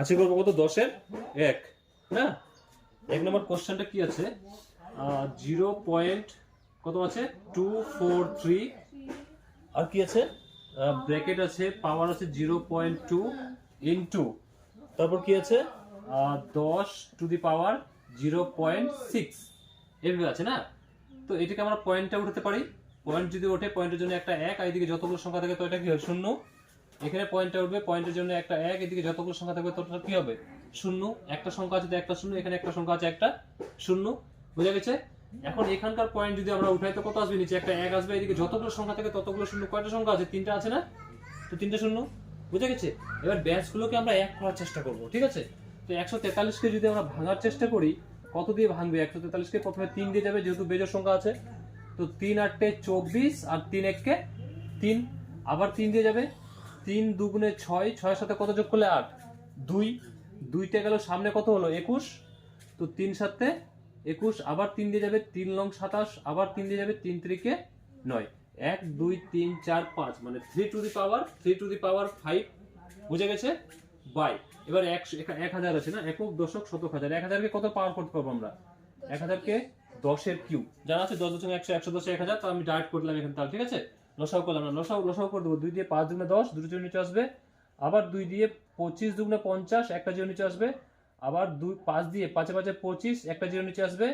আছে করব কত? দশের? এক। না এক নম্বর কোশ্চেনটা কি আছে? জিরো পয়েন্ট কত আছে? Two four three. আর কি আছে? ব্র্যাকেট আছে, পাওয়ার আছে জিরো পয়েন্ট টু ইন্টু। তারপর কি আছে? দশ to the power zero point six. এভাবে আছে না? তো এটাকে আমরা পয়েন্টটা উঠাতে পারি। পয়েন্ট যদি ওঠে, পয়েন্টের জন্য একটা এক, আর এদিকে যতগুলো সংখ্যা থাকে, তো এটা কি হয়? শূন্য। এখানে পয়েন্টটা উঠবে পয়েন্টের জন্য একটা এক, এদিকে যতগুলো সংখ্যা থাকবে ততটা কি হবে? শূন্য। একটা সংখ্যা আছে একটা শূন্য, এখানে একটা সংখ্যা আছে একটা শূন্য। বুঝা গেছে? এখন এখানকার পয়েন্ট যদি আমরা উঠাই, তো কত আসবে নিচে? একটা এক আসবে, এদিকে যতগুলো সংখ্যা থাকে ততগুলো শূন্য। কয়টা সংখ্যা আছে? তিনটা আছে না? তো তিনটা শূন্য। বুঝে গেছে? এবার ব্যাচগুলোকে আমরা এক করার চেষ্টা করব, ঠিক আছে? তো একশো তেতাল্লিশকে যদি আমরা ভাঙার চেষ্টা করি, কত দিয়ে ভাঙবে? একশো তেতাল্লিশকে প্রথমে তিন দিয়ে যাবে, যেহেতু বেজোর সংখ্যা আছে। তো তিন আটটে চব্বিশ আর তিন এককে তিন। আবার তিন দিয়ে যাবে তিন দুগুণে ছয়, ছয়ের সাথে কত যোগ করলে আট? দুই। দুইটা গেল, সামনে কত হলো? একুশ। তো তিন সাথে একুশ, আবার তিন দিয়ে যাবে তিন লং সাতাশ, আবার তিন দিয়ে যাবে তিন তিরিকে নয়। এক, দুই, তিন, চার, পাঁচ মানে three to the power three to the power five বুঝে গেছে? বাই এবার একশো একা- হাজার আছে না? একক, দশক, শতক হাজার। এক হাজারকে কত পাওয়ার করতে পারব আমরা? এক হাজারকে দশের কিউ জানা আছে, দশ দশমিক একশো একশো দশে, এক হাজার, তো আমি ডাইরেক্ট করলাম এখানে তাহলে, ঠিক আছে? লসাও করলাম না লসাও লসাও করে দেবো। দুই দিয়ে পাঁচ দুগুণে দশ, দুটো জন্য নিচে আসবে। আবার দুই দিয়ে পঁচিশ দুগুণে পঞ্চাশ, একটা জিরো নিচে আসবে। আবার দুই পাঁচ দিয়ে পাঁচে পাঁচে পঁচিশ, একটা জিরো নিচে আসবে।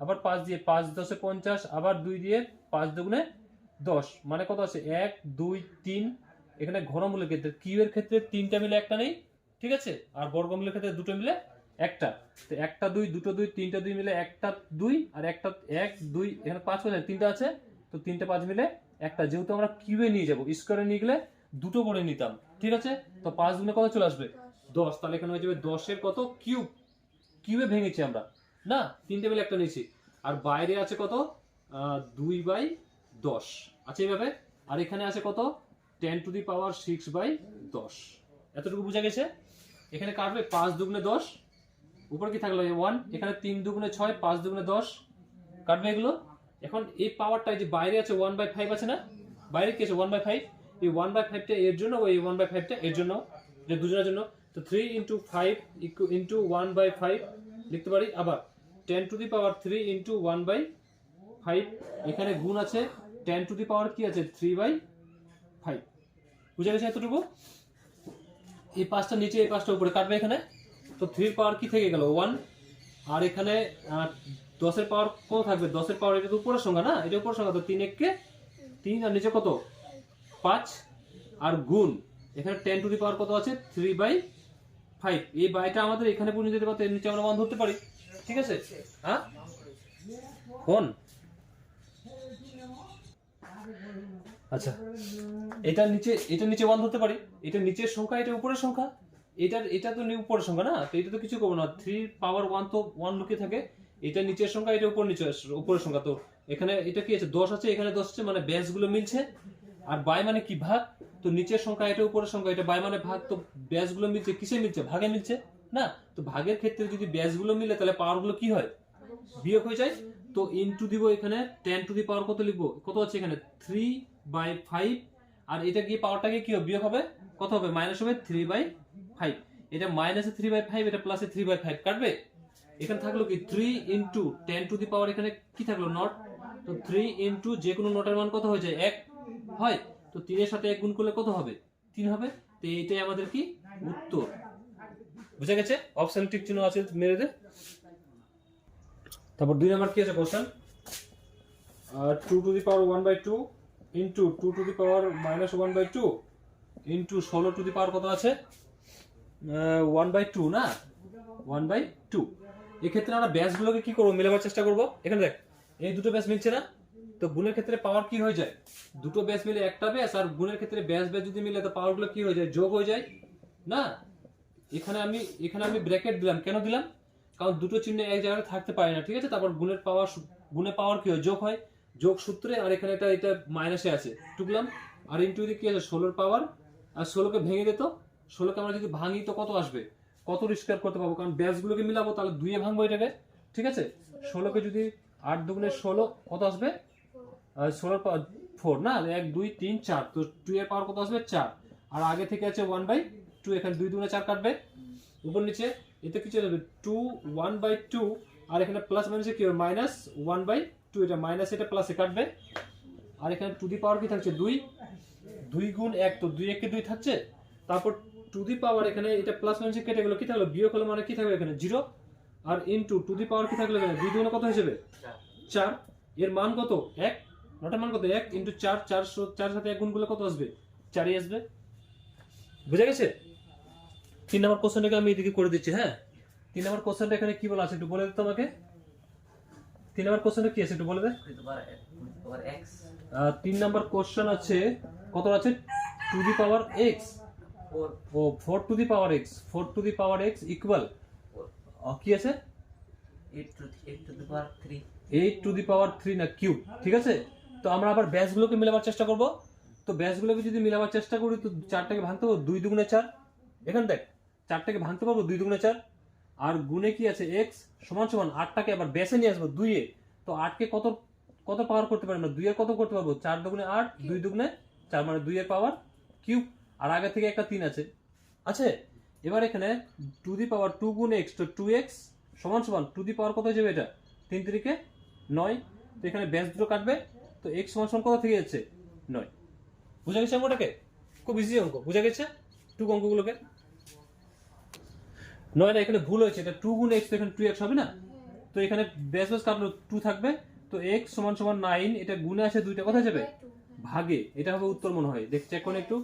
আবার পাঁচ দিয়ে পাঁচ দশে পঞ্চাশ, আবার দুই দিয়ে পাঁচ দুগুণে দশ। মানে কত আছে? এক, দুই, তিন। এখানে ঘনমূলের ক্ষেত্রে কিউ এর ক্ষেত্রে তিনটা মিলে একটা নেই, ঠিক আছে? আর বর্গমূলের ক্ষেত্রে দুটো মিলে একটা। তো একটা দুই, দুটো দুই, তিনটা দুই মিলে একটা দুই, আর একটা এক, দুই, এখানে পাঁচ যায় তিনটা আছে, তো তিনটা পাঁচ মিলে একটা, যেহেতু আমরা কিউবে নিয়ে যাব স্কোয়ারে নিয়ে গেলে দুটো করে নিতাম, ঠিক আছে? তো পাঁচ গুণে কত চলে আসবে? দশ। তাহলে এখানে হয়ে যাবে দশের কত? কিউব কিউবে ভেঙেছি আমরা। না, তিনটে মিলে একটা নিয়েছি। আর বাইরে আছে কত? দুই বাই দশ। আছে এইভাবে? আর এখানে আছে কত? Ten to the power six by দশ। এতটুকু বোঝা গেছে? এখানে কাটবে পাঁচ দুগুণে দশ। উপর কি থাকল? ওয়ান। এখানে তিন দুগুণে ছয়, পাঁচ দুগুণে দশ। কাটবে এগুলো? এখন এই পাওয়ারটা যে বাইরে আছে ওয়ান বাই ফাইভ আছে না? বাইরে কি আছে? ওয়ান বাই ফাইভ এই ওয়ান বাই ফাইভটা এর জন্য ওই ওয়ান বাই ফাইভটা এর জন্য? যে দুজনের জন্য? তো three into five into one by five লিখতে পারি? আবার ten to the power three into one by five এখানে গুণ আছে টেন টু দি পাওয়ার কি আছে? থ্রি বাই ফাইভ বুঝে গেছে এতটুকু? এই পাঁচটা নিচে, এই পাঁচটা উপরে কাটবে এখানে? তো থ্রির পাওয়ার কি থেকে গেল? ওয়ান আর এখানে দশের পাওয়ার কত থাকবে? দশের পাওয়ার এটা তো উপরের সংখ্যা না? এটা উপরের সংখ্যা, তো তিন এককে তিন আর নিচে কত? পাঁচ আর গুণ, এখানে টেন টু দি পাওয়ার কত আছে? থ্রি বাই ফাইভ এই বাইটা আমাদের এখানে পূর্ণ যেতে পারতো, এর নিচে আমরা মান ধরতে পারি। ঠিক আছে? হ্যাঁ? কোন? আচ্ছা এটা নিচে এটা নিচে ওয়ান ধরতে পারি। এটা নিচের সংখ্যা, এটা উপরের সংখ্যা। এটার, এটা তো উপরের সংখ্যা না? তো এটা তো কিছু করব না। থ্রি পাওয়ার ওয়ান তো ওয়ান লুকিয়ে থাকে। এটা নিচের সংখ্যা, এটা উপর নিচে উপরের সংখ্যা। তো এখানে এটা কি আছে? দশ আছে, এখানে দশ আছে মানে ব্যাসগুলো মিলছে। আর বাই মানে কি ভাগ? তো নিচের সংখ্যা, এটা উপরের সংখ্যা, এটা বাই মানে ভাগ। তো ব্যাসগুলো মিলছে, কিসে মিলছে? ভাগে মিলছে, না? তো ভাগের ক্ষেত্রে যদি ব্যাসগুলো মিলে, তাহলে পাওয়ারগুলো কি হয়? বিয়োগ হয়ে যায়। তো ইনটু দিব এখানে টেন টু দি পাওয়ার কত লিখব? কত আছে এখানে? থ্রি বাই ফাইভ আর এটা গিয়ে পাওয়ারটাকে কি হবে? বিয়োগ হবে? কত হবে? মাইনাস হবে থ্রি বাই ফাইভ এটা মাইনাসে থ্রি বাই ফাইভ এটা প্লাসে থ্রি বাই ফাইভ কাটবে? এখানে থাকল কি three into ten to the power এখানে কি থাকল? নট তো থ্রি ইন্টু যে কোনো নটের মান কত হয়ে যায়? এক। হয়? তো তিনের সাথে এক গুণ করলে কত হবে? তিন হবে। তো এইটাই আমাদের কি? উত্তর। বুঝা গেছে? অপশন টিক চিহ্ন আছে, মেরে দে। তারপর দুই নাম্বার কি আছে question two to the power one by two into two to the power minus one by two into ষোলো টু দি পাওয়ার কত আছে? ওয়ান বাই টু না? ওয়ান বাই টু এক্ষেত্রে আমরা ব্যাসগুলোকে কি করব? মেলাবার চেষ্টা করব। এখানে দেখ, এই দুটো ব্যাস মিলছে না? তো গুণের ক্ষেত্রে পাওয়ার কি হয়ে যায়? দুটো ব্যাস মিলে একটা ব্যাস আর গুণের ক্ষেত্রে ব্যাস ব্যাস যদি মিলে, তো পাওয়ারগুলো কি হয়ে যায়? যোগ হয়ে যায়, না? এখানে আমি এখানে আমি ব্র্যাকেট দিলাম। কেন দিলাম? কারণ দুটো চিহ্ন এক জায়গায় থাকতে পারে না, ঠিক আছে? তারপর গুণের পাওয়ার গুণের পাওয়ার কি হয়? যোগ হয়। যোগ সূত্রে, আর এখানে এটা এটা মাইনাসে আছে। টুকলাম। আর ইন্টু কি আছে? ষোলোর পাওয়ার আর ষোলোকে ভেঙে দিত ষোলোকে আমরা যদি ভাঙি, তো কত আসবে? কত স্কোয়ার করতে পারব কারণ ব্যাসগুলোকে মিলাবো, তাহলে দুইয়ে ভাঙবো এটাকে। ঠিক আছে? ষোলোকে যদি আট দুগুণে ষোলো, কত আসবে? ষোলোর পাওয়ার ফোর না? এক, দুই, তিন, চার। তো টু এর পাওয়ার কত আসবে? চার। আর আগে থেকে আছে ওয়ান বাই টু এখানে দুই দুগুণে চার কাটবে। উপর নিচে, এতে কি চলে যাবে? টু ওয়ান বাই টু আর এখানে প্লাস মাইনাসে কি হবে? মাইনাস ওয়ান বাই টু এটা মাইনাস এটা প্লাসে কাটবে। আর এখানে টু দি পাওয়ার কি থাকছে? দুই। দুই গুণ এক, তো দুই একে দুই থাকছে। তারপর টু দি পাওয়ার এখানে এটা প্লাস মাইনাসে কেটে গেলো কি থাকল? বিয়োগ হলো মানে কি থাকবে এখানে? জিরো আর ইনটু টু দি পাওয়ার কি থাকল এখানে? দুই দুগুণে কত হিসেবে চার। এর মান কত? এক। নটার মান কত? এক ইন্টু চার চারশো চার সাথে এক গুণ করলে কত আসবে? চারই আসবে। বুঝে গেছে? তিন নম্বর কোশ্চেনটাকে আমি এদিকে করে দিচ্ছি হ্যাঁ? তিন নম্বর কোশ্চেনটা এখানে কি বলা আছে? একটু বলে দিতে আমাকে। তিন নম্বর কোশ্চেনটা কি আছে? একটু বলে দে। তিন নম্বর কোশ্চেন আছে, কত আছে? To the power x four to the power x four to the power x equal কি আছে? Eight to the power three না কিউব ঠিক আছে? তো আমরা আবার ব্যাসগুলোকে মিলাবার চেষ্টা করব। তো ব্যাসগুলোকে যদি মিলাবার চেষ্টা করি তো চারটাকে ভাঙতে পারব দুই দুগুণে চার। এখানে দেখ চারটাকে ভাঙতে পারব দুই দুগুণে চার। আর গুণে কি আছে? এক্স সমান সমান আটটাকে আবার ব্যাসে নিয়ে আসব দুইয়ে তো আটকে কত কত পাওয়ার করতে পারি আমরা? দুইয়ের কত করতে পারব? চার দুগুণে আট দুই দুগুণে চার মানে দুইয়ের পাওয়ার কিউব আর আগে থেকে একটা তিন আছে। আছে এবার এখানে টু দি পাওয়ার টু গুণ এক্স তো টু এক্স সমান সমান টু দি পাওয়ার কত হয়ে যাবে এটা? তিন তিরিকে নয়। তো এখানে ব্যাস দুটো কাটবে। তো এক্স সমান সমান কত থেকে যাচ্ছে? নয়। বুঝা গেছে অঙ্কটাকে? খুব ইজি অঙ্ক। বুঝা গেছে? টু অঙ্কগুলোকে। নয় না এখানে ভুল হয়েছে। এটা টু গুণ এক্স তো এখানে টু এক্স হবে না? তো এখানে ব্যাস ব্যাস কাটলো টু থাকবে। তো এক্স সমান সমান নাইন এটা গুণে আসে দুইটা কোথায় যাবে? ভাগে। এটা হবে উত্তর মনে হয়। দেখ চেক করুন একটু।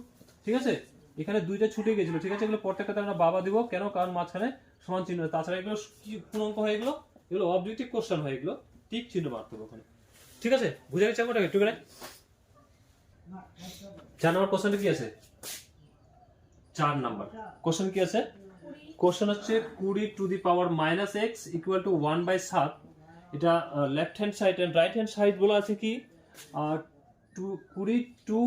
ঠিক আছে? এখানে দুইটা ছুটে গেছিল, ঠিক আছে? এগুলো প্রত্যেকটা আমরা বাবা দিব। কেন? কারণ মাঝখানে সমান চিহ্ন তাছাড়া এগুলো কি অঙ্ক হয়ে এগুলো? এগুলো অবজেক্টিভ কোশ্চেন হয় এগুলো। ঠিক চিহ্ন মারতে হবে ওখানে। ঠিক আছে? বুঝে গেছে আমাকে একটু করে চার নম্বর কোশ্চেনটা কি আছে? চার নাম্বার। কোশ্চেন কি আছে? কোশ্চেন হচ্ছে কুড়ি to the power minus x equal to one by সাত। এটা left hand side and right hand side বলা আছে কি? টু কুড়ি টু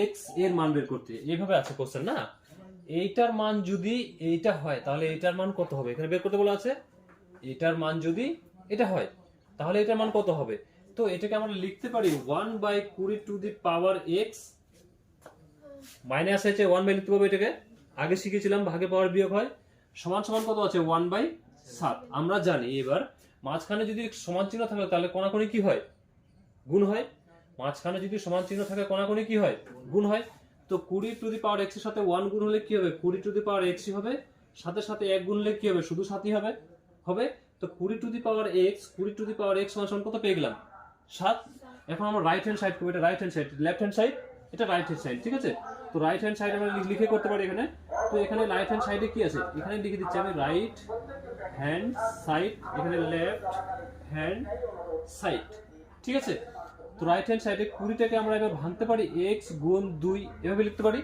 এক্সের মান বের করতে। এইভাবে আছে কোশ্চেন না? এইটার মান যদি এইটা হয়, তাহলে এইটার মান কত হবে? এখানে বের করতে বলা আছে এটার মান যদি এটা হয়, তাহলে এটার মান কত হবে? তো এটাকে আমরা লিখতে পারি ওয়ান বাই কুড়ি to the power x minus আছে ওয়ান বাই লিখতে পারব এটাকে? আগে শিখেছিলাম, ভাগে পাওয়ার বিয়োগ হয়। সমান সমান কত আছে? ওয়ান বাই সাত। আমরা জানি এবার, মাঝখানে যদি সমান চিহ্ন থাকে, তাহলে কোনাকুনি কি হয়? গুণ হয়। মাঝখানে যদি সমান চিহ্ন থাকে কোনাকুনি কি হয়? গুণ হয়। তো কুড়ি টু দি পাওয়ার এক্সের সাথে ওয়ান গুণ হলে কি হবে? কুড়ি টু দি পাওয়ার এক্স হবে। সাথে সাথে এক গুণ হলে কি হবে? শুধু সাতই হবে। হবে? তো কুড়ি টু দি পাওয়ার এক্স, কুড়ি টু দি পাওয়ার এক্স সমান কত পেয়ে গেলাম? সাত। এখন আমরা রাইট হ্যান্ড সাইড করব। এটা right hand side left hand side এটা রাইট হ্যান্ড সাইড ঠিক আছে? তো রাইট হ্যান্ড সাইড আমরা লিখে করতে পারি এখানে। তো এখানে রাইট হ্যান্ড সাইডে কি আছে? এখানে লিখে দিচ্ছি আমি রাইট হ্যান্ড সাইড এখানে লেফট হ্যান্ড সাইড ঠিক আছে? তো রাইট হ্যান্ড সাইডে কুড়িটাকে আমরা এবার ভাঙতে পারি এক্স গুণ দুই, এভাবে লিখতে পারি?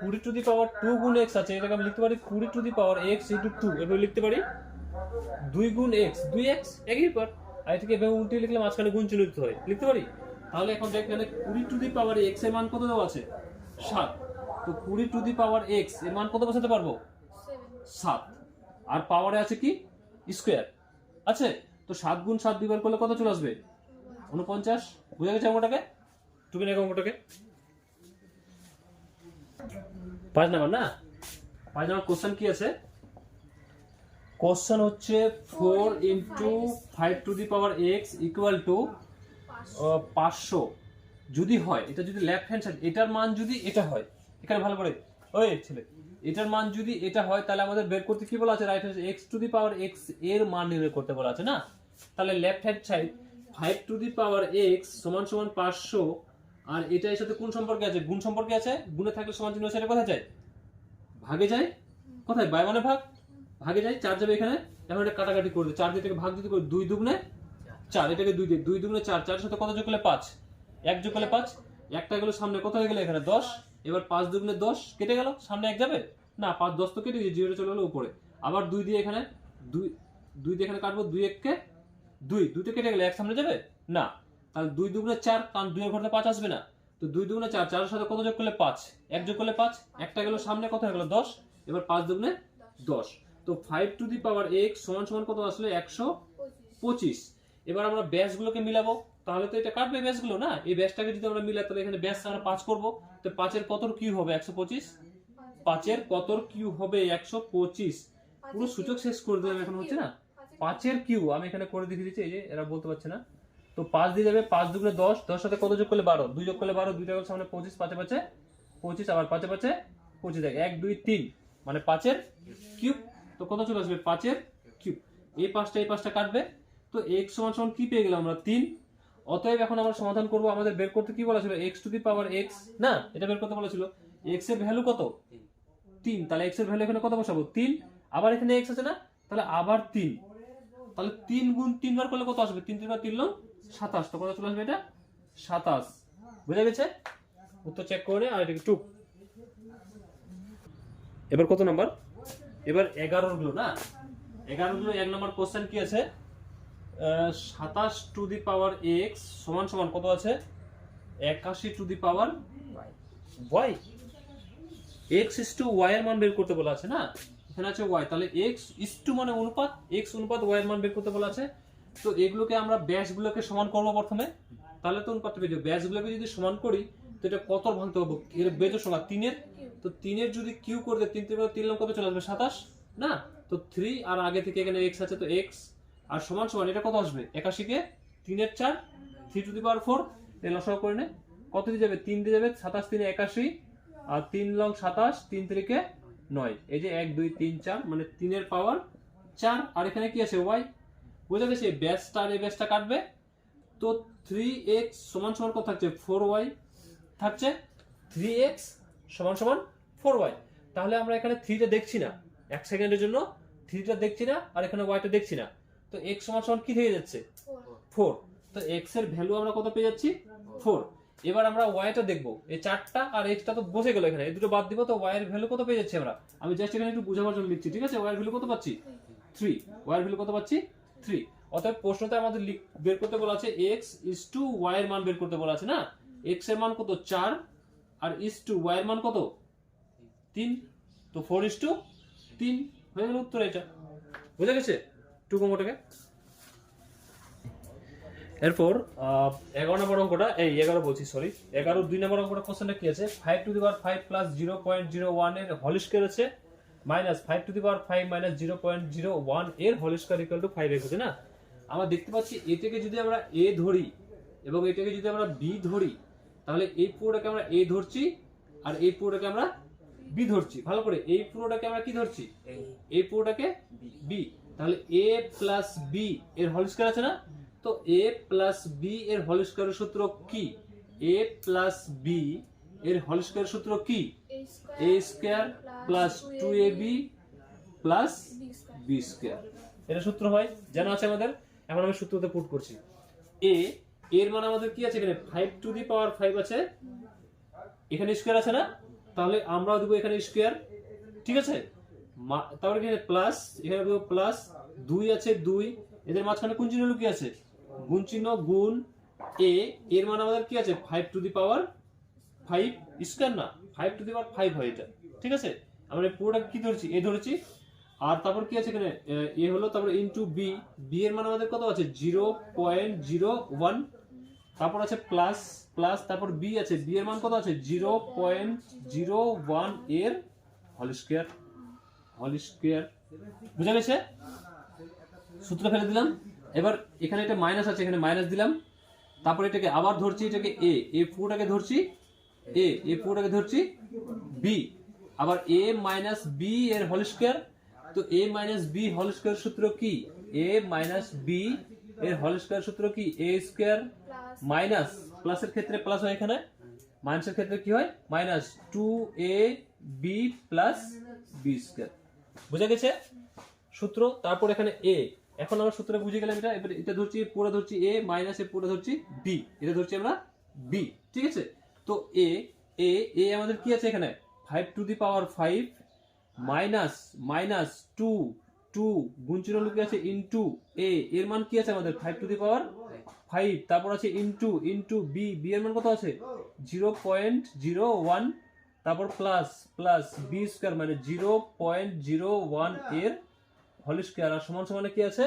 কুড়ি টু দি পাওয়ার টু গুণ এক্স আছে, এটাকে আমি লিখতে পারি কুড়ি to the power x into two এভাবে লিখতে পারি? দুই গুণ এক্স দুই এক্স একই পর। আর এটাকে এভাবে উল্টে লিখলে মাঝখানে গুণ চিহ্ন দিতে হয়, লিখতে পারি? তাহলে এখন দেখ এখানে কুড়ি টু দি পাওয়ার এক্সের মান কত দেওয়া আছে? সাত। তো কুড়ি টু দি পাওয়ার এক্সের মান কত বসাতে পারব? সাত। আর পাওয়ারে আছে কি? স্কোয়ার আছে? তো সাত গুণ সাত দুইবার করলে কত চলে আসবে? উনপঞ্চাশ। বুঝা গেছে অঙ্কটাকে? তুমি না অঙ্কটাকে। পাঁচ নাম্বার না? পাঁচ নাম্বার কোশ্চেন কি আছে? কোশ্চেন হচ্ছে four into five to the power x equal to পাঁচশো। যদি হয় এটা যদি লেফট হ্যান্ড সাইড এটার মান যদি এটা হয় এখানে ভালো করে ওই ছেলে এটার মান যদি এটা হয় তাহলে আমাদের বের করতে কি বলা আছে? Right hand x to the power এক্সের মান নির্ণয় করতে বলা আছে না? তাহলে left hand side five to the power x সমান সমান পাঁচশো, আর এটা এর সাথে কোন সম্পর্কে আছে? গুণ সম্পর্কে আছে? গুণে থাকলে সমান চিহ্ন সেটা কোথায় যায়? ভাগে যায়? কোথায়? বাই মানে ভাগ? ভাগে যায়, চার যাবে এখানে। এখন এটা কাটাকাটি করবে চার দিয়ে ভাগ যদি করে, দুই দুগুণে চার। এটাকে দুই দিয়ে, দুই দুগুণে চার। চারের সাথে কত যোগ করলে? পাঁচ। এক যোগ করলে পাঁচ। একটা গেল সামনে কত হয়ে গেলে? এখানে দশ। এবার পাঁচ দুগুণে দশ, কেটে গেল। সামনে এক যাবে? না, পাঁচ দশ তো কেটে দিয়ে জিরো চলে গেলো উপরে। আবার দুই দিয়ে এখানে, দুই দুই দিয়ে এখানে কাটবো, দুই এককে দুই দুটো কেটে গেলে এক সামনে যাবে? না। তাহলে দুই দুগুণে চার, কারণ দুইয়ের ঘরতে পাঁচ আসবে না। তো দুই দুগুণে চার, চারের সাথে কত যোগ করলে পাঁচ? এক যোগ করলে পাঁচ? একটা গেল সামনে, কত হয়ে গেল দশ? এবার পাঁচ দুগুণে দশ। তো five to the power x সমান সমান কত আসলে? একশো পঁচিশ। এবার আমরা ব্যাসগুলোকে মিলাবো। তাহলে তো এটা কাটবে ব্যাসগুলো, না? এই ব্যাসটাকে যদি আমরা মিলাই, তাহলে এখানে ব্যাস আমরা পাঁচ করব। তো পাঁচের কত কিউ হবে? একশো পঁচিশ? পাঁচের কতর কিউ হবে? একশো পঁচিশ। পুরো সূচক শেষ করে দেবে এখন হচ্ছে না? পাঁচের কিউ, আমি এখানে করে দেখিয়ে দিচ্ছি, এই যে এরা বলতে পারছে না। তো পাঁচ দিয়ে যাবে পাঁচ দুগুণে দশ দশ সাথে কত যোগ করলে বারো? দুই যোগ করলে বারো, দুইটা সামনে পঁচিশ, পাঁচে পাঁচে পঁচিশ, আবার পাঁচে পাঁচে পঁচিশ, এক এক, দুই, তিন মানে পাঁচের কিউব তো কত চলে আসবে? পাঁচের কিউব এই পাঁচটা এই পাঁচটা কাটবে। তো এক্স সমান সমান কি পেয়ে গেলাম আমরা? তিন। অতএব এখন আমরা সমাধান করব, আমাদের বের করতে কি বলা ছিল? X to the power x না, এটা বের করতে বলা ছিল। এক্সের ভ্যালু কত? তিন। তাহলে এক্সের ভ্যালু এখানে কত বসাবো? তিন। আবার এখানে এক্স আছে না? তাহলে আবার তিন। তাহলে তিন গুণ তিনবার করলে কত আসবে? তিন তিনবার তিন লোক সাতাশ। তো কত চলে আসবে এটা? সাতাশ। বুঝা গেছে? উত্তর চেক করে আর এটাকে টুক। এবার কত নাম্বার এবার এগারোরগুলো, না? এগারোরগুলো এক নম্বর কোশ্চেন কি আছে? সাতাশ টু দি পাওয়ার এক্স সমান সমান কত আছে? একাশি to the power y x is two y এর মান বের করতে বলা আছে, না? এখানে আছে ওয়াই তাহলে এক্স ইস টু মানে অনুপাত এক্স অনুপাত ওয়াই মান বের করতে বলা আছে। তো এগুলোকে আমরা ব্যাসগুলোকে সমান করব প্রথমে। তাহলে তো অনুপাতটা পেয়ে যাব। ব্যাসগুলোকে যদি সমান করি, তো এটা কত ভাঙতে হবে? এর বেজো সমান তিনের। তো তিনের যদি কিউ করে তিন তিন তিন লম কত চলে আসবে সাতাশ, না? তো থ্রি আর আগে থেকে এখানে এক্স আছে, তো এক্স আর সমান সমান এটা কত আসবে? একাশিকে তিনের চার three to the power four লসাগু করে নে। কত দিয়ে যাবে? তিন দিয়ে যাবে, সাতাশ, তিনে একাশি। আর তিন লং সাতাশ, তিন তিরিকে নয়। এই যে এক দুই তিন চার মানে তিনের পাওয়ার চার। আর এখানে কি আছে? ওয়াই। বোঝা গেছে ব্যাসটা আর এই ব্যাসটা কাটবে। তো থ্রি এক্স সমান সমান কত থাকছে? ফোর ওয়াই থাকছে থ্রি এক্স সমান সমান ফোর ওয়াই তাহলে আমরা এখানে থ্রিটা দেখছি না। এক সেকেন্ডের জন্য থ্রিটা দেখছি না আর এখানে ওয়াইটা দেখছি না। তো এক্স সমান সমান কি থেকে যাচ্ছে? ফোর তো এক্সের ভ্যালু আমরা কত পেয়ে যাচ্ছি? ফোর এবার আমরা ওয়াইটা দেখব। এই চারটা আর এক্সটা তো বসে গেল এখানে। এই দুটো বাদ দিব তো ওয়াই এর ভ্যালু কত পেয়ে যাচ্ছি আমরা? আমি জাস্ট এখানে একটু বোঝাবার জন্য লিখছি, ঠিক আছে? ওয়াই এর ভ্যালু কত পাচ্ছি? থ্রি ওয়াই এর ভ্যালু কত পাচ্ছি? থ্রি অতএব প্রশ্নতে আমাদের বের করতে বলা আছে এক্স ইস টু ওয়াই এর মান বের করতে বলা আছে না? এক্সের মান কত? চার। আর ইস টু ওয়াই এর মান কত? তিন। তো ফোর ইস টু তিন। হয়ে গেল উত্তর এটা। বুঝা গেছে? টুকু মোটাকে এরপর এগারো নম্বর অঙ্কটা এই এগারো বলছি সরি এগারো দুই নম্বর অঙ্কটা কোশ্চেনটা কি আছে? Five to the power five plus zero point zero ওয়ানের হোল স্কোয়ার আছে minus five to the power five minus zero point zero ওয়ানের whole square equal to five এসেছে না? আমরা দেখতে পাচ্ছি এটাকে যদি আমরা এ ধরি এবং এটাকে যদি আমরা বি ধরি তাহলে এই পুরোটাকে আমরা এ ধরছি আর এই পুরোটাকে আমরা বি ধরছি। ভালো করে এই পুরোটাকে আমরা কি ধরছি? এই পুরোটাকে বি বি তাহলে এ প্লাস বি এর হোল স্কয়ার আছে না? তো এ প্লাস বি এর হোল স্কয়ারের সূত্র কি? এ প্লাস বি এর হোল স্কয়ারের সূত্র কি? A square plus two A B plus B square এটা সূত্র হয়, জানা আছে আমাদের? এখন আমি সূত্রতে পুট করছি। এ এর মানে আমাদের কি আছে এখানে? Five to the power five আছে। এখানে স্কয়ার আছে না? তাহলে আমরাও দেবো এখানে স্কয়ার ঠিক আছে? তারপরে এখানে প্লাস এখানে দেবো প্লাস দুই আছে দুই। এদের মাঝখানে কোন চিহ্ন লুকিয়ে আছে? গুণ চিহ্ন গুণ এ এর মানে আমাদের কি আছে? Five to the power five square না। Five to the power five হয় এটা। ঠিক আছে? আমরা পুরোটা কি ধরছি? এ ধরেছি। আর তারপর কি আছে এখানে? এ হলো তারপর ইনটু বি বি এর মানে আমাদের কত আছে? জিরো পয়েন্ট জিরো ওয়ান তারপর আছে প্লাস প্লাস তারপর বি আছে। বি এর মান কত আছে? জিরো পয়েন্ট জিরো ওয়ানের হোল স্কোয়ার হোল স্কোয়ার বুঝা গেছে? সূত্র ফেলে দিলাম। এবার এখানে এটা মাইনাস আছে এখানে মাইনাস দিলাম। তারপর এটাকে আবার ধরছি এটাকে এ এ পুরোটাকে ধরছি। এ এ পুরোটাকে ধরছি। বি আবার এ মাইনাস বি এর হোল স্কোয়ার তো A minus B whole square সূত্র কি? এ মাইনাস বি এর হোল স্কোয়ার সূত্র কি? এ স্কোয়ার মাইনাস প্লাসের ক্ষেত্রে প্লাস হয় এখানে। মাইনাসের ক্ষেত্রে কি হয়? Minus two A B plus B square বুঝা গেছে? সূত্র তারপর এখানে এ এখন আমরা সূত্র বুঝে গেলাম এটা, এবার এটা ধরছি, পুরো ধরছি এ মাইনাস এ পুরো ধরছি বি এটা ধরছি আমরা বি ঠিক আছে? তো এ এ এ আমাদের কি আছে এখানে? Five to the power five minus minus two two গুণচিহ্ন লুকিয়ে আছে ইনটু এ এর মান কি আছে আমাদের? Five to the power five তারপর আছে ইনটু ইনটু বি বি এর মান কত আছে? জিরো পয়েন্ট জিরো ওয়ান তারপর প্লাস প্লাস বি স্কোয়ার মানে জিরো পয়েন্ট জিরো ওয়ানের হোল স্কোয়ার আর সমান সমানে কি আছে?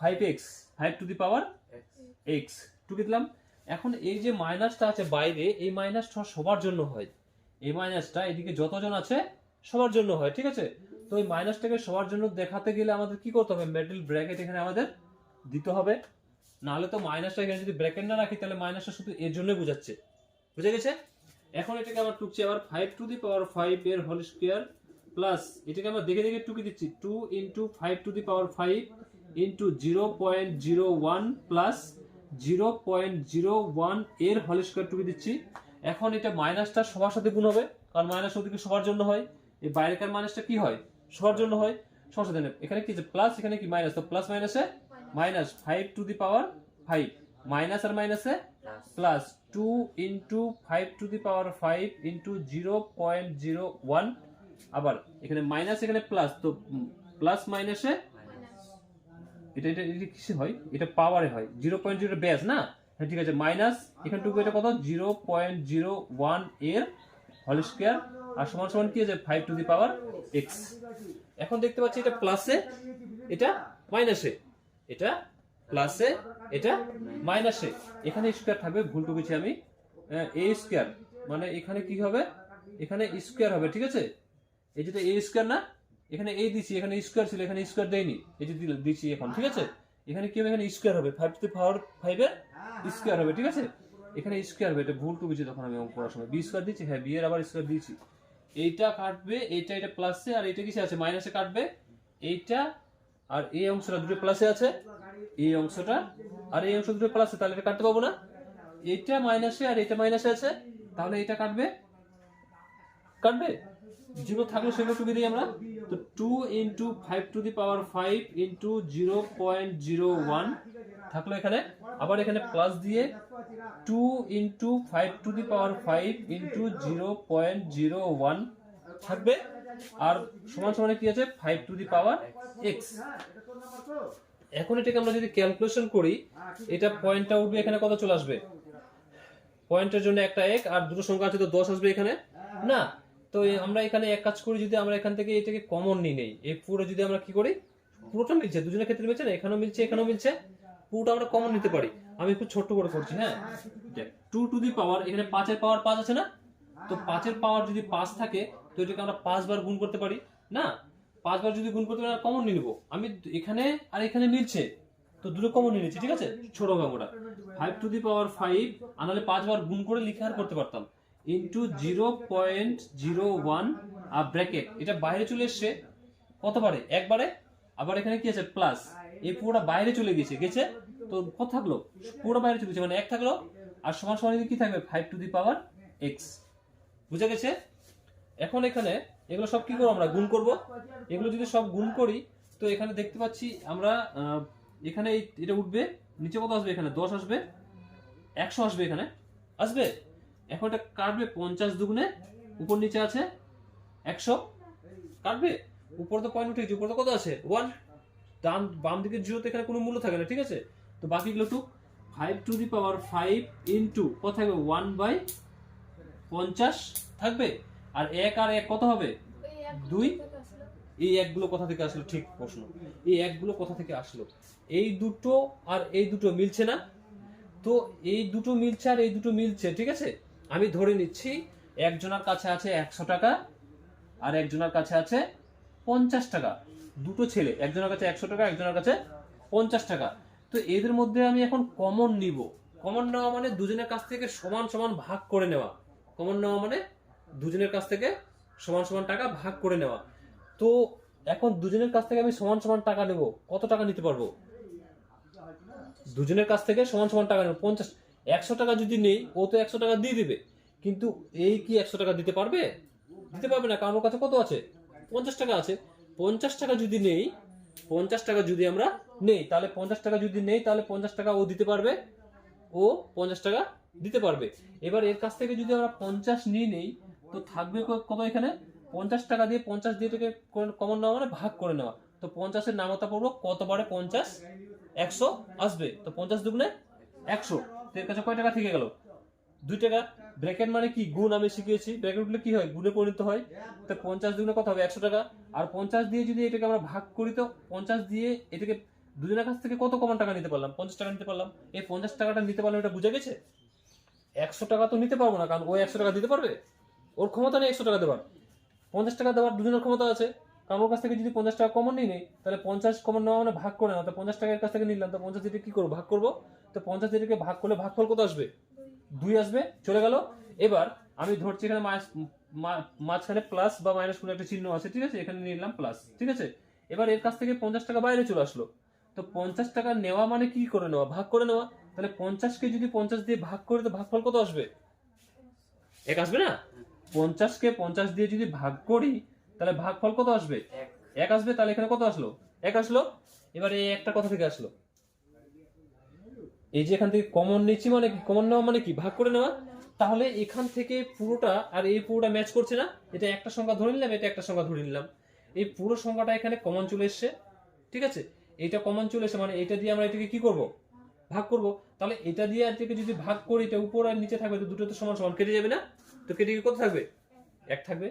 Five x five to the power x x টুকে দিলাম। এখন এই যে মাইনাসটা আছে বাইরে এই মাইনাসটা সবার জন্য হয়। এই মাইনাসটা এদিকে যতজন আছে সবার জন্য হয় ঠিক আছে? তো এই মাইনাসটাকে সবার জন্য দেখাতে গেলে আমাদের কি করতে হবে? মিডল ব্র্যাকেট এখানে আমাদের দিতে হবে। নাহলে তো মাইনাসটা এখানে যদি ব্র্যাকেট না রাখি তাহলে মাইনাসটা শুধু এর জন্যই বোঝাচ্ছে। বুঝে গেছে? এখন এটাকে আমরা টুকছি আবার five to the power five এর হোল স্কোয়ার প্লাস এটাকে আমরা দেখে দেখে টুকে দিচ্ছি। Two into five to the power five into zero point zero one plus zero point zero ওয়ানের হোল স্কোয়ার টুকে দিচ্ছি। এখন এটা মাইনাসটা সবার সাথে গুণ হবে, কারণ মাইনাস ওদিকে সবার জন্য হয়। এই বাইরেকার মাইনাসটা কি হয়? সবার জন্য হয়, সবার সাথে। এখানে কি প্লাস এখানে কি মাইনাস তো প্লাস মাইনাসে minus five to the power five minus আর মাইনাসে plus two into five to the power five into zero point zero one আবার এখানে মাইনাস এখানে প্লাস তো প্লাস মাইনাসে এটা এটা এটা কিসে হয়? এটা পাওয়ারে হয়। জিরো পয়েন্ট জিরো ব্যাস, না? হ্যাঁ ঠিক আছে মাইনাস এখানটুকু এটা কত? জিরো পয়েন্ট জিরো ওয়ানের হল স্কোয়ার আর সমান সমান কি আছে? Five to the power x এখন দেখতে পাচ্ছি এটা প্লাসে এটা মাইনাসে এটা প্লাসে এটা মাইনাসে এখানে স্কোয়ার থাকবে, ভুল টুকেছি আমি। এ স্কোয়ার মানে এখানে কি হবে? এখানে স্কোয়ার হবে, ঠিক আছে? এই যেটা এ স্কোয়ার না, এখানে এই দিছি, এখানে স্কোয়ার ছিল, এখানে স্কোয়ার দেয়নি। এই যে দিচ্ছি এখন, ঠিক আছে? এখানে কি হবে এখানে স্কোয়ার হবে ফাইভ টু পাওয়ার ফাইভের স্কোয়ার হবে, ঠিক আছে? এখানে স্কোয়ার হবে, এটা ভুল টুকেছি তখন আমি অঙ্ক সময়। বি স্কোয়ার দিচ্ছি হ্যাঁ বি এর আবার স্কোয়ার দিয়েছি। এইটা কাটবে, এইটা, এটা প্লাসে আর এটা কিসে আছে? মাইনাসে কাটবে। এইটা আর এই অংশটা দুটো প্লাসে আছে। এই অংশটা আর এই অংশ দুটো প্লাসে তাহলে এটা কাটতে পাবো না। এইটা মাইনাসে আর এটা মাইনাসে আছে। তাহলে এটা কাটবে? কাটবে? জিরো থাকলে সেগুলো টুকে দিই আমরা। তো two into five to the power five into zero point zero one থাকল এখানে। আবার এখানে প্লাস দিয়ে two into five to the power five into zero point zero one থাকবে। আর সমান সমানে কি আছে? Five to the power x এখন এটাকে আমরা যদি ক্যালকুলেশন করি, এটা পয়েন্টটা উঠবে এখানে কত চলে আসবে? পয়েন্টের জন্য একটা এক, আর দুটো সংখ্যা আছে তো দশ আসবে এখানে? না। তো আমরা এখানে এক কাজ করি, যদি আমরা এখান থেকে এটাকে কমন নিয়ে নেই এই পুরো যদি আমরা কি করি, পুরোটা মিলছে, দুজনের ক্ষেত্রে মিলছে না, এখানেও মিলছে এখানেও মিলছে, পুরোটা আমরা কমন নিতে পারি। আমি একটু ছোট্ট করে করছি হ্যাঁ? টু টু দি পাওয়ার এখানে পাঁচের পাওয়ার পাঁচ আছে না? তো পাঁচের পাওয়ার যদি পাঁচ থাকে, তো এটাকে আমরা পাঁচবার গুণ করতে পারি, না? পাঁচবার যদি গুণ করতে পারি কমন নিয়ে নেব। আমি এখানে আর এখানে মিলছে, তো দুটো কমন নিয়ে নিচ্ছি, ঠিক আছে? ছোট অঙ্কটা five to the power five আনালে পাঁচবার গুণ করে লিখে আর করতে পারতাম। Into zero point zero one আর ব্র্যাকেট এটা বাইরে চলে এসছে কতবারে? একবারে? আবার এখানে কি আছে? প্লাস এই পুরোটা বাইরে চলে গেছে গেছে? তো কত থাকল? পুরো বাইরে চলে গেছে মানে এক থাকল। আর সমান সমান কি থাকবে? Five to the power x বুঝে গেছে? এখন এখানে এগুলো সব কি করব আমরা? গুণ করব। এগুলো যদি সব গুণ করি, তো এখানে দেখতে পাচ্ছি আমরা এখানে এটা উঠবে, নিচে কত আসবে এখানে? দশ আসবে। একশো আসবে এখানে। আসবে? এখন এটা কাটবে পঞ্চাশ দুগুণে, উপর নিচে আছে একশো। কাটবে? উপরে তো পয়েন্ট উঠে গেছে উপরে তো কত আছে? ওয়ান ডান, বাম দিকের জিরো তো এখানে কোনো মূল্য থাকে না, ঠিক আছে? তো বাকিগুলো two five to the power five into কত থাকবে? ওয়ান বাই পঞ্চাশ থাকবে? আর এক আর এক কত হবে? দুই। এই একগুলো কোথা থেকে আসলো? ঠিক প্রশ্ন। এই একগুলো কোথা থেকে আসলো? এই দুটো আর এই দুটো মিলছে না। তো এই দুটো মিলছে আর এই দুটো মিলছে, ঠিক আছে? আমি ধরে নিচ্ছি, একজনের কাছে আছে একশো টাকা আর একজনের কাছে আছে পঞ্চাশ টাকা। দুটো ছেলে, একজনের কাছে একশো টাকা, একজনের কাছে পঞ্চাশ টাকা। তো এদের মধ্যে আমি এখন কমন নিব। কমন নেওয়া মানে দুজনের কাছ থেকে সমান সমান ভাগ করে নেওয়া। কমন নেওয়া মানে দুজনের কাছ থেকে সমান সমান টাকা ভাগ করে নেওয়া। তো এখন দুজনের কাছ থেকে আমি সমান সমান টাকা নেব, কত টাকা নিতে পারব? দুজনের কাছ থেকে সমান সমান টাকা নেব, পঞ্চাশ একশো টাকা যদি নেই, ও তো একশো টাকা দিয়ে দিবে। কিন্তু এই কি একশো টাকা দিতে পারবে? দিতে পারবে না, কারণ কাছে কত আছে? পঞ্চাশ টাকা আছে। পঞ্চাশ টাকা যদি নেই, পঞ্চাশ টাকা যদি আমরা নেই, তাহলে পঞ্চাশ টাকা যদি নেই, তাহলে পঞ্চাশ টাকা ও দিতে পারবে। ও পঞ্চাশ টাকা দিতে পারবে। এবার এর কাছ থেকে যদি আমরা পঞ্চাশ নিয়ে নেই, তো থাকবে কত এখানে? পঞ্চাশ টাকা দিয়ে পঞ্চাশ দিয়ে এটাকে কমন নেওয়া মানে ভাগ করে নেওয়া। তো পঞ্চাশের নামতা পড়ব কতবারে পঞ্চাশ? একশো আসবে। তো পঞ্চাশ দুগুণে একশো। তো এর কাছে কয় টাকা থেকে গেল? দুই টাকা? ব্র্যাকেট মানে কি? গুণ আমি শিখিয়েছি। ব্র্যাকেটগুলো কি হয়? গুণে পরিণত হয়। তো পঞ্চাশ দুগুণে কত হবে? একশো টাকা। আর পঞ্চাশ দিয়ে যদি এটাকে আমরা ভাগ করি, তো পঞ্চাশ দিয়ে এটাকে দুজনের কাছ থেকে কত কমন টাকা নিতে পারলাম? পঞ্চাশ টাকা নিতে পারলাম। এই পঞ্চাশ টাকাটা নিতে পারলাম এটা বুঝে গেছে? একশো টাকা তো নিতে পারব না, কারণ ও একশো টাকা দিতে পারবে? ওর ক্ষমতা নেই একশো টাকা দেওয়ার পঞ্চাশ টাকা দেওয়ার দুজনের ক্ষমতা আছে। কারণ কাছ থেকে যদি পঞ্চাশ টাকা কমন নিই, তাহলে পঞ্চাশ কমন নেওয়া মানে ভাগ করে না তো পঞ্চাশ টাকার কাছ থেকে নিলাম, তো পঞ্চাশ দিয়ে কি করব? ভাগ করব? তো পঞ্চাশ দিয়ে ভাগ করলে ভাগফল কত আসবে? দুই আসবে, চলে গেল। এবার আমি ধরছি এখানে মাঝখানে প্লাস বা মাইনাস কোনো একটা চিহ্ন আছে, ঠিক আছে? এখানে নিলাম প্লাস ঠিক আছে? এবার এর কাছ থেকে পঞ্চাশ টাকা বাইরে চলে আসলো। তো পঞ্চাশ টাকা নেওয়া মানে কি করে নেওয়া? ভাগ করে নেওয়া। তাহলে পঞ্চাশকে যদি পঞ্চাশ দিয়ে ভাগ করে, তো ভাগফল কত আসবে? এক আসবে না? পঞ্চাশকে পঞ্চাশ দিয়ে যদি ভাগ করি তাহলে ভাগফল কত আসবে? এক। আসবে তাহলে এখানে কত আসলো? এক আসলো? এবার এই একটা কথা থেকে আসলো। এই যে এখান থেকে কমন নিচ্ছি মানে কি? কমন নেওয়া মানে কি? ভাগ করে নেওয়া? তাহলে এখান থেকে পুরোটা আর এই পুরোটা ম্যাচ করছে না? এটা একটা সংখ্যা ধরে নিলাম এটা একটা সংখ্যা ধরে নিলাম। এই পুরো সংখ্যাটা এখানে কমন চলে এসছে। ঠিক আছে? এটা কমন চলে এসছে মানে এটা দিয়ে আমরা এটাকে কি করব? ভাগ করব। তাহলে এটা দিয়ে আর এটাকে যদি ভাগ করি এটা উপর আর নিচে থাকবে তো দুটো তো সমান সমান কেটে যাবে না? তো কেটে কত থাকবে? এক থাকবে।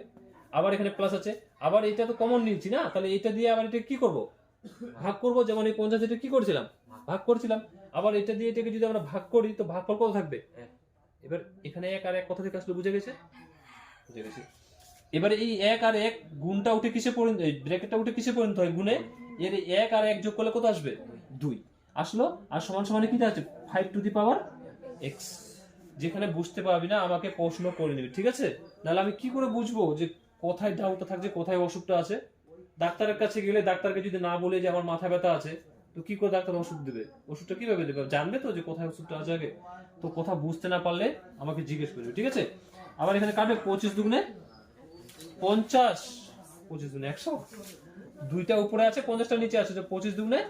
আবার এখানে প্লাস আছে। আবার এটা তো কমন নিয়েছি না? তাহলে এটা দিয়ে আবার এটা কি করব? ভাগ করব? যেমন এই পঞ্চাশ এটা কি করেছিলাম? ভাগ করছিলাম। আবার এটা দিয়ে এটাকে যদি আমরা ভাগ করি, তো ভাগফল কত থাকবে। এবার এখানে এক আর এক কথা থেকে আসলে? বুঝে গেছে? বুঝে গেছে। এবারে এই এক আর এক গুণটা উঠে কিসে পরিণত ব্র্যাকেটটা উঠে কিসে পরিণত হয় গুণে? এর এক আর এক যোগ করলে কত আসবে? দুই। আসলো? আর সমান সমানে কি আছে? Five to the power x যেখানে বুঝতে পারবি না, আমাকে প্রশ্ন করে নিবি, ঠিক আছে? নাহলে আমি কি করে বুঝব যে কোথায় ডাউটটা থাকছে, কোথায় অসুখটা আছে? ডাক্তারের কাছে গেলে ডাক্তারকে যদি না বলে যে আমার মাথা ব্যথা আছে, তো কি করে ডাক্তার ওষুধ দেবে? ওষুধটা কীভাবে দেবে? জানবে তো যে কোথায় ওষুধটা আছে আগে। তো কথা বুঝতে না পারলে আমাকে জিজ্ঞেস করবে, ঠিক আছে? আবার এখানে কাটবে পঁচিশ দুগুণে পঞ্চাশ। পঁচিশ দুগুণে একশো? দুইটা উপরে আছে, পঞ্চাশটা নিচে আছে, তো পঁচিশ দুগুণে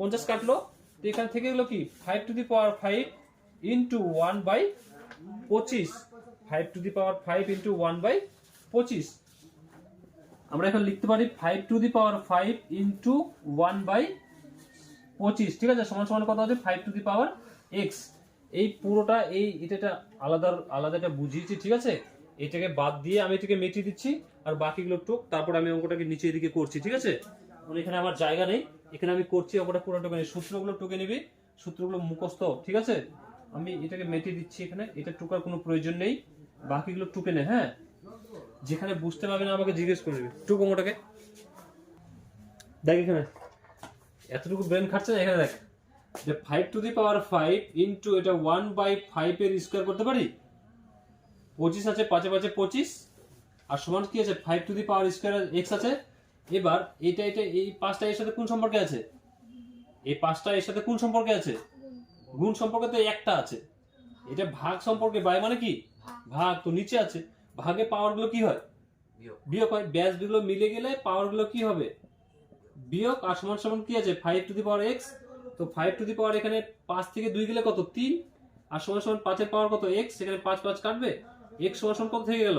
পঞ্চাশ কাটলো। তো এখান থেকে গেলো কি? Five to the power five into one by পঁচিশ। Five to the power five into one by পঁচিশ। আমরা এখন লিখতে পারি five to the power five into one by পঁচিশ। ঠিক আছে? সমান সমান কত আছে five to the power x এই পুরোটা, এই এটা আলাদা আলাদাটা বুঝিয়েছি, ঠিক আছে? এটাকে বাদ দিয়ে আমি এটাকে মেটিয়ে দিচ্ছি, আর বাকিগুলো টুক, তারপর আমি অঙ্কটাকে নিচে এদিকে করছি, ঠিক আছে? এখানে আমার জায়গা নেই। এখানে আমি করছি অঙ্কটা পুরো টুকে সূত্রগুলো টুকে নিবি। সূত্রগুলো মুখস্থ, ঠিক আছে? আমি এটাকে মেটিয়ে দিচ্ছি এখানে। এটা টুকার কোনো প্রয়োজন নেই। বাকিগুলো টুকে নে হ্যাঁ? যেখানে বুঝতে পারবে না, আমাকে জিজ্ঞেস করবি টুক অঙ্কটাকে। দেখ এখানে। এতটুকু ব্রেন খাচ্ছে না, এখানে দেখ। যে five to the power five into এটা ওয়ান বাই ফাইভ এর স্কোয়ার করতে পারি? পঁচিশ আছে, পাঁচে পাঁচে পঁচিশ। আর সমান কি আছে? Five to the power square x আছে। এবার এটা এটা, এই পাঁচটা এর সাথে কোন সম্পর্কে আছে? এই পাঁচটা এর সাথে কোন সম্পর্কে আছে? গুণ সম্পর্কে তো একটা আছে। এটা ভাগ সম্পর্কে বাই মানে কি? ভাগ। তো নিচে আছে। ভাগে পাওয়ারগুলো কি হয়? বিয়োগ। হয়। ব্যাসগুলো মিলে গেলে পাওয়ারগুলো কি হবে? বিয়োগ। আর সমান সমান কি আছে? Five to the power x তো ফাইভ টু দি পাওয়ার এখানে পাঁচ থেকে দুই গেলে কত? তিন। আর সমান সমান পাঁচের পাওয়ার কত? এক্স সেখানে পাঁচ পাঁচ কাটবে। এক্স সমান সমান কত থেকে গেল?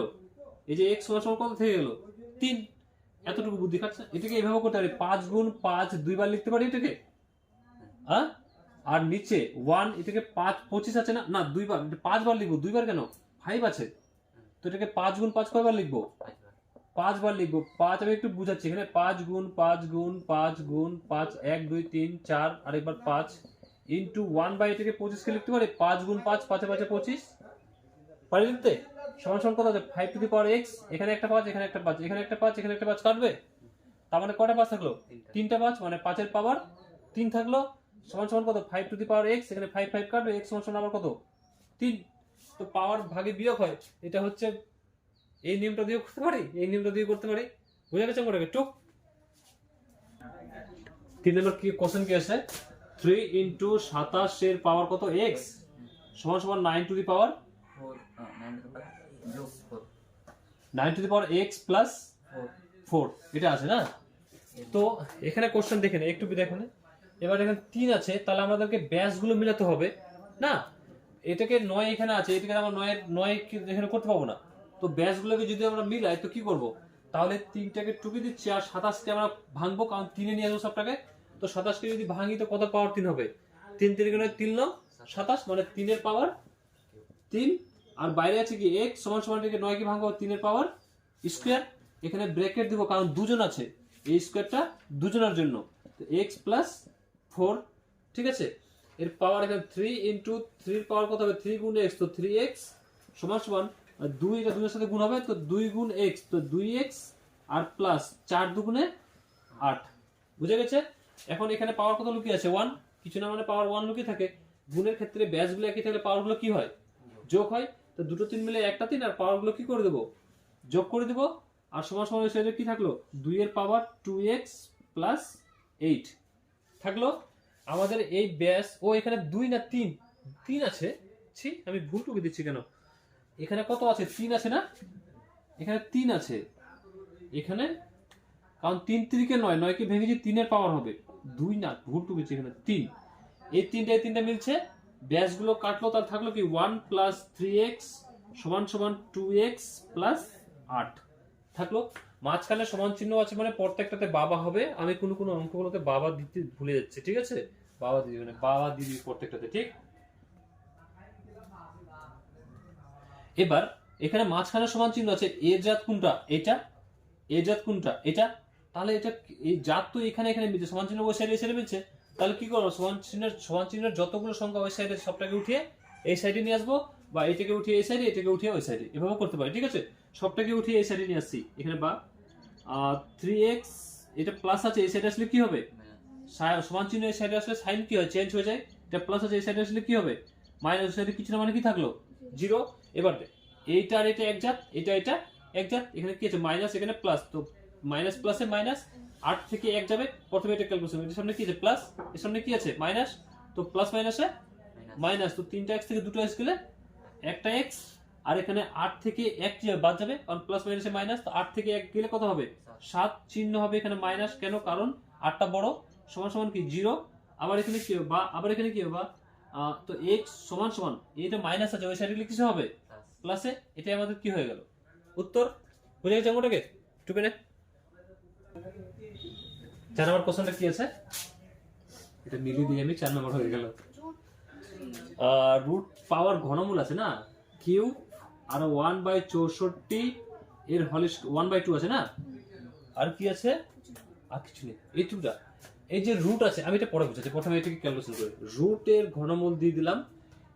এই যে এক্স সমান সমান কত থেকে গেল? তিন। এতটুকু বুদ্ধি খাচ্ছে এটাকে এভাবে করতে পারি পাঁচ গুণ পাঁচ দুইবার লিখতে পারি এটাকে? হ্যাঁ আর নিচে ওয়ান এটাকে পাঁচ পঁচিশ আছে না? না দুইবার। পাঁচবার লিখব। দুইবার কেন? ফাইভ আছে। তো এটাকে পাঁচ গুণ পাঁচ কয়বার লিখব? পাঁচবার লিখব। পাঁচ আমি একটু বুঝাচ্ছি। এখানে পাঁচ গুণ পাঁচ গুণ পাঁচ গুণ, পাঁচ, এক, দুই, তিন, চার, আরেকবার পাঁচ ইন্টু ওয়ান বাই এটাকে পঁচিশকে লিখতে পারি? পাঁচ গুণ পাঁচ, পাঁচে পাঁচে পঁচিশ। পারি লিখতে? সমান সমান কত আছে? Five to the power x এখানে একটা পাঁচ, এখানে একটা পাঁচ, এখানে একটা পাঁচ, এখানে একটা পাঁচ কাটবে? তার মানে কটা পাঁচ থাকল। তিনটা পাঁচ মানে পাঁচের পাওয়ার তিন থাকল। সমান সমান কত? Five to the power x এখানে ফাইভ ফাইভ কাটবে। এক্স সমান সমান আবার কত? তিন। তো পাওয়ার ভাগে বিয়োগ হয় এটা হচ্ছে এই নিয়মটা দিয়ে করতে পারি এই নিয়মটা দিয়ে করতে পারি। বুঝে গেছে মোটাকে টুক। তিন নম্বর কি কোশ্চেন কি আছে থ্রি ইন্টু সাতাশ এর পাওয়ার কত? এক্স সমান সমান nine to the power nine to the power x plus four এটা আছে না? তো এখানে কোশ্চেন দেখে নে একটু দেখে নে। এবার এখানে তিন আছে তাহলে আমাদেরকে ব্যাসগুলো মিলাতে হবে না? এটাকে নয় এখানে আছে, এটাকে আমরা নয় কি- এখানে করতে পারব না। তো ব্যাস গুলোকে যদি আমরা মিলাই, তো কি করব? তাহলে তিনটাকে টুকে দিচ্ছি আর সাতাশকে আমরা ভাঙবো, কারণ তিনে নিয়ে আসব সবটাকে। তো সাতাশকে যদি ভাঙি, তো কত পাওয়ার তিন হবে? তিন তিন নয় তিন নয় সাতাশ মানে তিনের পাওয়ার তিন। আর বাইরে আছে কি, এক সমান সমান থেকে নয় কি ভাঙবো, তিনের পাওয়ার স্কোয়ার এখানে ব্র্যাকেট দিব, কারণ দুজন আছে। এই স্কোয়ারটা দুজনের জন্য। তো এক্স প্লাস ফোর ঠিক আছে? এর পাওয়ার এখানে থ্রি ইন্টু থ্রির পাওয়ার কত হবে? থ্রি গুণ এক্স তো থ্রি এক্স সমান সমান দুই এটা দুইয়ের সাথে গুণ হবে, তো দুই গুণ এক্স তো দুই এক্স আর প্লাস চার দুগুণে আট। বুঝে গেছে? এখন এখানে পাওয়ার কত লুকিয়ে আছে? ওয়ান কিছু না মানে পাওয়ার ওয়ান লুকিয়ে থাকে। গুণের ক্ষেত্রে ব্যাসগুলো একই থাকলে পাওয়ারগুলো কি হয়? যোগ হয়। তো দুটো তিন মিলে একটা তিন, আর পাওয়ারগুলো কি করে দেবো? যোগ করে দেবো। আর সমান সমান সেটা কি থাকল? দুই এর power two x plus eight থাকল? আমাদের এই ব্যাস, ও এখানে দুই না তিন? তিন আছে? ছি, আমি ভুল টুকে দিচ্ছি কেন? এখানে কত আছে? তিন আছে না? এখানে তিন আছে। এখানে? কারণ তিন তিরিকে নয়, নয়কে ভেঙেছি তিনের পাওয়ার হবে। দুই না, ভুল টুকেছি এখানে তিন। এই তিনটা এই তিনটা মিলছে। ব্যাসগুলো কাটলো তার থাকল কি? ওয়ান প্লাস থ্রি এক্স সমান সমান টু এক্স প্লাস আট। থাকল? মাঝখানে সমান চিহ্ন আছে মানে প্রত্যেকটাতে বাবা হবে। আমি কোনো কোনো অঙ্কগুলোতে বাবা দিতে ভুলে যাচ্ছি, ঠিক আছে? বাবা দিদি মানে বাবা দিদি প্রত্যেকটাতে, ঠিক? এবার, এখানে মাঝখানে সমান চিহ্ন আছে, এ জাত কোনটা? এটা? এ জাত কোনটা? এটা? তাহলে এটা এই জাত তো এখানে এখানে মিলছে, সমান চিহ্ন ওই সাইডে সাইডে মিলছে। তাহলে কি করব? সমান চিহ্নের সমান চিহ্নের যতগুলো সংখ্যা ওই সাইডে সবটাকে উঠিয়ে এই সাইডে নিয়ে আসব, বা এটাকে উঠিয়ে এই সাইডে এটাকে উঠিয়ে ওই সাইডে এভাবে করতে পারি, ঠিক আছে? সবটাকে উঠিয়ে এই সাইডে নিয়ে আসছি। এখানে বা থ্রি এক্স এটা প্লাস আছে, এই সাইডে আসলে কি হবে? সমান চিহ্ন এই সাইডে আসলে সাইন কি হয়? চেঞ্জ হয়ে যায়। এটা প্লাস আছে এই সাইডে আসলে কি হবে? মাইনাস সাইডে কিছু না মানে কি থাকল? জিরো এবার। এইটা আর এটা একজাত এটা এটা একজাত এখানে কি আছে? মাইনাস এখানে প্লাস তো মাইনাস প্লাসে মাইনাস আট থেকে এক যাবে। প্রথমে এটা ক্যালকুলেশন এর সামনে কি আছে? প্লাস এর সামনে কি আছে? মাইনাস তো প্লাস মাইনাসে মাইনাস তো তিনটা এক্স থেকে দুটো এক্স গেলে একটা এক্স আর এখানে আট থেকে এক? বাদ যাবে? কারণ প্লাস মাইনাসে মাইনাস তো আট থেকে এক গেলে কত হবে? সাত চিহ্ন হবে এখানে মাইনাস কেন? কারণ আটটা বড়। সমান সমান কি? জিরো। আবার এখানে কি হবে? বা, আবার এখানে কি হবে? বা তো এক্স সমান সমান এটা মাইনাস আছে, ওই সাইডে গেলে কিছু হবে? প্লাসে এটাই আমাদের কি হয়ে গেল? উত্তর? বুঝে গেছে অঙ্কটাকে টুকে নে। চার নম্বর কোশ্চেনটা কি আছে? এটা মিলিয়ে দিয়ে আমি চার নম্বর হয়ে গেল। রুট পাওয়ার ঘনমূল আছে না? কিউ আর ওয়ান বাই চৌষট্টি, এর হলে ওয়ান বাই টু আছে না? আর কি আছে? আর কিছু নেই। এই টুটা এই যে রুট আছে, আমি এটা পরে বুঝাচ্ছি, প্রথমে এটাকে ক্যালকুলেশন করি। রুটের ঘনমূল দিয়ে দিলাম,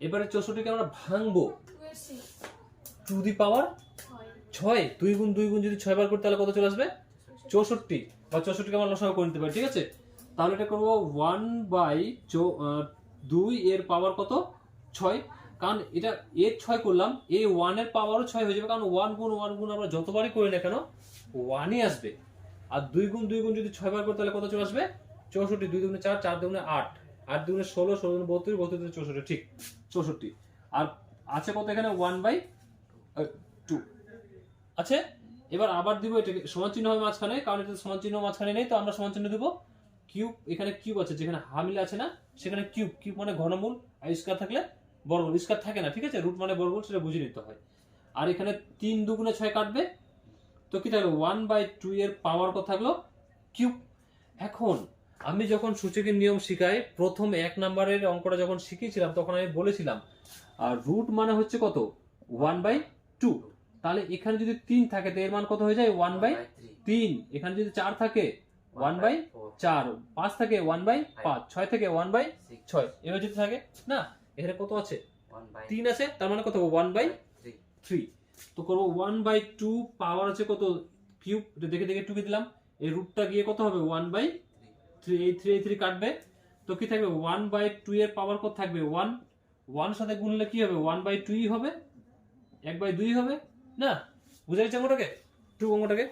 এবারে চৌষট্টিকে আমরা ভাঙবো। টু দি পাওয়ার ছয়, দুই গুণ দুই গুণ যদি ছয় বার করতে তাহলে কত চলে আসবে? চৌষট্টি। বা চৌষট্টিকে আমরা লসাগু করে নিতে পারি, ঠিক আছে? তাহলে এটা করব ওয়ান বাই দুই এর পাওয়ার কত? ছয়। কারণ এটা এর ছয় করলাম, এ ওয়ানের পাওয়ারও ছয় হয়ে যাবে, কারণ ওয়ান গুণ ওয়ান গুণ আমরা যতবারই করি না কেন ওয়ানই আসবে। আর দুই গুণ দুই গুণ যদি ছয় বার করতে তাহলে কত চলে আসবে? চৌষট্টি, দুই দুগুণে চার চার দুগুণে আট আট দুগুণে ষোলো ষোলো দুগুণে বত্রিশ বত্রিশ দুগুণে চৌষট্টি, ঠিক। চৌষট্টি। আর আছে কত এখানে? One by two. আছে? এবার আবার দিব এটাকে, সমান চিহ্ন হবে মাঝখানে, কারণ এটা সমান চিহ্ন মাঝখানে নেই, তো আমরা সমান চিহ্ন দেবো। কিউব, এখানে কিউব আছে, যেখানে হামিলে আছে না, সেখানে কিউব। কিউব মানে ঘনমূল, আর স্কয়ার থাকলে বর্গমূল। স্কয়ার থাকে না, ঠিক আছে? রুট মানে বর্গমূল, সেটা বুঝে নিতে হয়। আর এখানে তিন দুগুণে ছয় কাটবে। তো কি থাকল? ওয়ান বাই টু এর পাওয়ার কত থাকল? কিউব। এখন আমি যখন সূচকের নিয়ম শিখাই প্রথম এক নাম্বারের অঙ্কটা যখন শিখিয়েছিলাম তখন আমি বলেছিলাম আর রুট মানে হচ্ছে কত? ওয়ান বাই টু তাহলে এখানে যদি তিন থাকে তো এর মান কত হয়ে যায়? ওয়ান বাই তিন। এখানে যদি চার থাকে ওয়ান বাই চার। পাঁচ থাকে ওয়ান বাই পাঁচ। ছয় থেকে ওয়ান বাই ছয়। এবার যদি থাকে না এখানে কত আছে? তিন আছে তার মানে কত ওয়ান বাই থ্রি তো করব ওয়ান বাই টু পাওয়ার আছে কত? কিউব এটা দেখে দেখে টুকে দিলাম। এই রুটটা গিয়ে কত হবে? ওয়ান বাই থ্রি এই থ্রি এই থ্রি কাটবে। তো কি থাকবে? ওয়ান বাই টু এর পাওয়ার কত থাকবে? ওয়ান ওয়ান সাথে গুনলে কি হবে? ওয়ান বাই টুই হবে। এক বাই দুই হবে। না, বুঝে গেছে অঙ্কটাকে? টু অঙ্কটাকে?